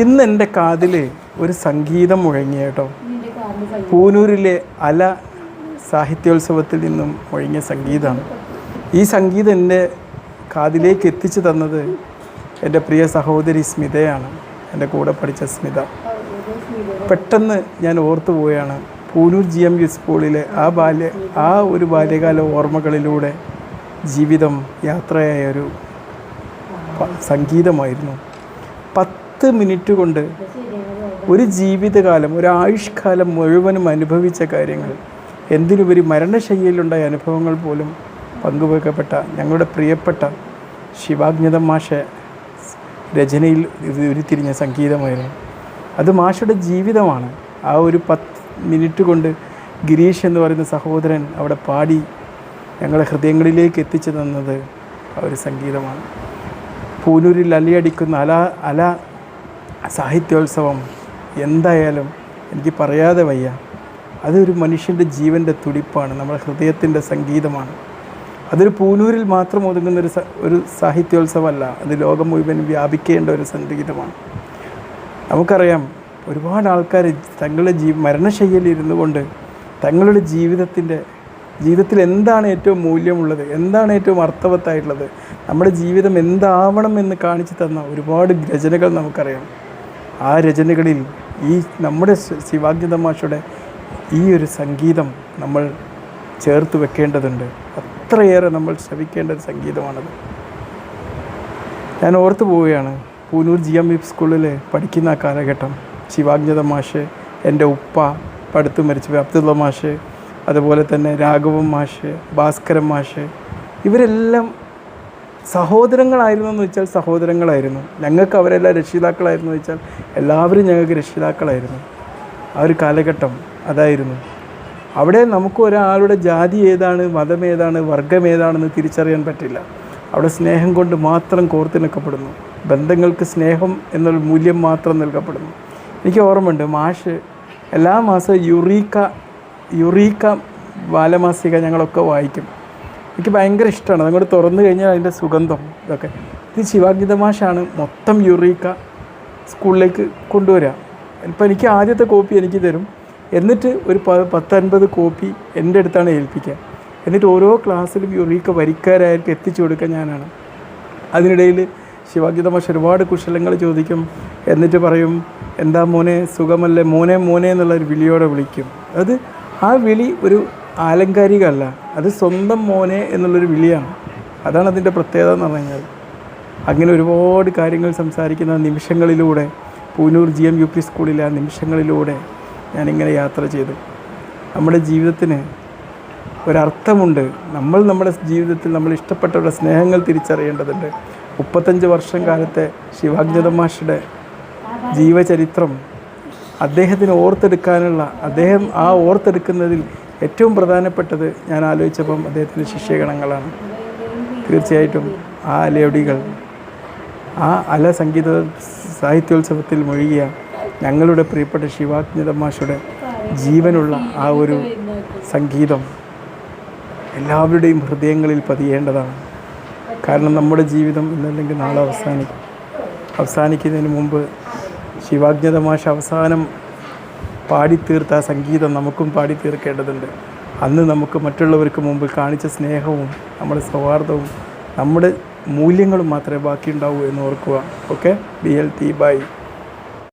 ഇന്ന് എന്റെ കാതിൽ ഒരു സംഗീതം മുഴങ്ങി കേട്ടോ. പൂനൂരിലെ അല സാഹിത്യോത്സവത്തിൽ നിന്നും മുഴങ്ങിയ സംഗീതമാണ്. ഈ സംഗീതം എന്റെ കാതിലേക്ക് എത്തിച്ചു തന്നത് എന്റെ പ്രിയ സഹോദരി സ്മിതയാണ്. എന്റെ കൂടെ പഠിച്ച സ്മിത. പെട്ടെന്ന് ഞാൻ ഓർത്തു പോവുകയാണ്. പൂനൂർ ജി എം യു സ്കൂളിലെ ആ ബാല്യ ആ ഒരു ബാല്യകാല ഓർമ്മകളിലൂടെ ജീവിതം യാത്രയായ ഒരു സംഗീതമായിരുന്നു. പത്ത് മിനിറ്റ് കൊണ്ട് ഒരു ജീവിതകാലം ഒരു ആയുഷ്കാലം മുഴുവനും അനുഭവിച്ച കാര്യങ്ങൾ. എന്തിനുപരി മരണശയ്യയിലുണ്ടായ അനുഭവങ്ങൾ പോലും പങ്കുവെക്കപ്പെട്ട ഞങ്ങളുടെ പ്രിയപ്പെട്ട ശിവാജ്ഞത മാഷ രചനയിൽ ഉരുത്തിരിഞ്ഞ സംഗീതമായിരുന്നു. അത് മാഷയുടെ ജീവിതമാണ്. ആ ഒരു പത്ത് മിനിറ്റ് കൊണ്ട് ഗിരീഷ് എന്ന് പറയുന്ന സഹോദരൻ അവിടെ പാടി ഞങ്ങളെ ഹൃദയങ്ങളിലേക്ക് എത്തിച്ചു തന്നത് ആ ഒരു സംഗീതമാണ്. പൂനൂരിൽ അലയടിക്കുന്ന അല അല സാഹിത്യോത്സവം എന്തായാലും എനിക്ക് പറയാതെ വയ്യ. അതൊരു മനുഷ്യന്റെ ജീവന്റെ തുടിപ്പാണ്. നമ്മുടെ ഹൃദയത്തിന്റെ സംഗീതമാണ്. അതൊരു പൂനൂരിൽ മാത്രം ഒതുങ്ങുന്ന ഒരു ഒരു സാഹിത്യോത്സവമല്ല. അത് ലോകം മുഴുവൻ വ്യാപിക്കേണ്ട ഒരു സംഗീതമാണ്. നമുക്കറിയാം ഒരുപാട് ആൾക്കാർ തങ്ങളുടെ ജീ മരണശയ്യയിൽ ഇരുന്നു കൊണ്ട് തങ്ങളുടെ ജീവിതത്തിന്റെ ജീവിതത്തിൽ എന്താണ് ഏറ്റവും മൂല്യമുള്ളത്? എന്താണ് ഏറ്റവും അർത്ഥവത്തായിട്ടുള്ളത്? നമ്മുടെ ജീവിതം എന്താവണം എന്ന് കാണിച്ചു തന്ന ഒരുപാട് രചനകൾ നമുക്കറിയാം. ആ രചനകളിൽ ഈ നമ്മുടെ ശ- തമാശയുടെ ഈ ഒരു സംഗീതം നമ്മൾ ചേർത്ത് വെക്കേണ്ടതുണ്ട്. അത്രയേറെ നമ്മൾ ശ്രമിക്കേണ്ട ഒരു സംഗീതമാണത്. ഞാൻ ഓർത്തു പോവുകയാണ്. പൂനൂർ ജി എം ഇ സ്കൂളിൽ പഠിക്കുന്ന ആ കാലഘട്ടം. ശിവാജ്ഞത മാഷ് എന്റെ ഉപ്പ പടുത്തു മരിച്ചു അബ്ദുള്ള മാഷ് അതുപോലെ തന്നെ രാഘവം മാഷ് ഭാസ്കരൻ മാഷ് ഇവരെല്ലാം സഹോദരങ്ങളായിരുന്നു എന്ന് വെച്ചാൽ സഹോദരങ്ങളായിരുന്നു. ഞങ്ങൾക്ക് അവരെല്ലാം രക്ഷിതാക്കളായിരുന്നു വെച്ചാൽ എല്ലാവരും ഞങ്ങൾക്ക് രക്ഷിതാക്കളായിരുന്നു. ആ ഒരു കാലഘട്ടം അതായിരുന്നു. അവിടെ നമുക്ക് ഒരാളുടെ ജാതി ഏതാണ് മതം ഏതാണ് വർഗം ഏതാണെന്ന് തിരിച്ചറിയാൻ പറ്റില്ല. അവിടെ സ്നേഹം കൊണ്ട് മാത്രം കോർത്തിണക്കപ്പെടുന്നു ബന്ധങ്ങൾക്ക് സ്നേഹം എന്നൊരു മൂല്യം മാത്രം നൽകപ്പെടുന്നു. എനിക്ക് ഓർമ്മയുണ്ട് മാഷ് എല്ലാ മാസവും യുറീക്ക യുറീക്ക ബാലമാസിക ഞങ്ങളൊക്കെ വായിക്കും. എനിക്ക് ഭയങ്കര ഇഷ്ടമാണ്. അതങ്ങോട്ട് തുറന്നു കഴിഞ്ഞാൽ അതിന്റെ സുഗന്ധം ഇതൊക്കെ. ഇത് ശിവാഗീത മാഷാണ് മൊത്തം യുറീക്ക സ്കൂളിലേക്ക് കൊണ്ടുവരിക. ഇപ്പം എനിക്ക് ആദ്യത്തെ കോപ്പി എനിക്ക് തരും. എന്നിട്ട് ഒരു പ പത്തൻപത് കോപ്പി എന്റെ അടുത്താണ് ഏൽപ്പിക്കുക. എന്നിട്ട് ഓരോ ക്ലാസ്സിലും യുറീക്ക വരിക്കാരായിരിക്കും എത്തിച്ചു കൊടുക്കുക ഞാനാണ്. അതിനിടയിൽ ശിവാഗീത മാഷ് ഒരുപാട് കുശലങ്ങൾ ചോദിക്കും. എന്നിട്ട് പറയും എന്താ മോനെ സുഖമല്ലേ? മോനെ മോനെ എന്നുള്ളൊരു വിളിയോടെ വിളിക്കും. അത് ആ വിളി ഒരു ആലങ്കാരികമല്ല അത് സ്വന്തം മോനെ എന്നുള്ളൊരു വിളിയാണ്. അതാണ് അതിന്റെ പ്രത്യേകത എന്ന് പറഞ്ഞു കഴിഞ്ഞാൽ. അങ്ങനെ ഒരുപാട് കാര്യങ്ങൾ സംസാരിക്കുന്ന നിമിഷങ്ങളിലൂടെ Poonoor G M U P സ്കൂളിലെ ആ നിമിഷങ്ങളിലൂടെ ഞാനിങ്ങനെ യാത്ര ചെയ്തു. നമ്മുടെ ജീവിതത്തിന് ഒരർത്ഥമുണ്ട്. നമ്മൾ നമ്മുടെ ജീവിതത്തിൽ നമ്മൾ ഇഷ്ടപ്പെട്ടവരുടെ സ്നേഹങ്ങൾ തിരിച്ചറിയേണ്ടതുണ്ട്. മുപ്പത്തഞ്ച് വർഷം കാലത്തെ ശിവാജ്ഞത ജീവചരിത്രം അദ്ദേഹത്തിന് ഓർത്തെടുക്കാനുള്ള അദ്ദേഹം ആ ഓർത്തെടുക്കുന്നതിൽ ഏറ്റവും പ്രധാനപ്പെട്ടത് ഞാൻ ആലോചിച്ചപ്പം അദ്ദേഹത്തിന്റെ ശിഷ്യഗണങ്ങളാണ്. തീർച്ചയായിട്ടും ആ അലയൊടികൾ ആ അല സംഗീത സാഹിത്യോത്സവത്തിൽ മുഴുകിയ ഞങ്ങളുടെ പ്രിയപ്പെട്ട ശിവാജ്ഞതമാഷയുടെ ജീവനുള്ള ആ ഒരു സംഗീതം എല്ലാവരുടെയും ഹൃദയങ്ങളിൽ പതിയേണ്ടതാണ്. കാരണം നമ്മുടെ ജീവിതം ഇന്നല്ലെങ്കിൽ നാളെ അവസാനിക്കും അവസാനിക്കുന്നതിന് മുമ്പ് ശിവാജ്ഞതമാഷ അവസാനം പാടിത്തീർത്ത ആ സംഗീതം നമുക്കും പാടിത്തീർക്കേണ്ടതുണ്ട്. അന്ന് നമുക്ക് മറ്റുള്ളവർക്ക് മുമ്പിൽ കാണിച്ച സ്നേഹവും നമ്മുടെ സൗഹാർദ്ദവും നമ്മുടെ മൂല്യങ്ങളും മാത്രമേ ബാക്കിയുണ്ടാവൂ എന്ന് ഓർക്കുക. Okay B L T bye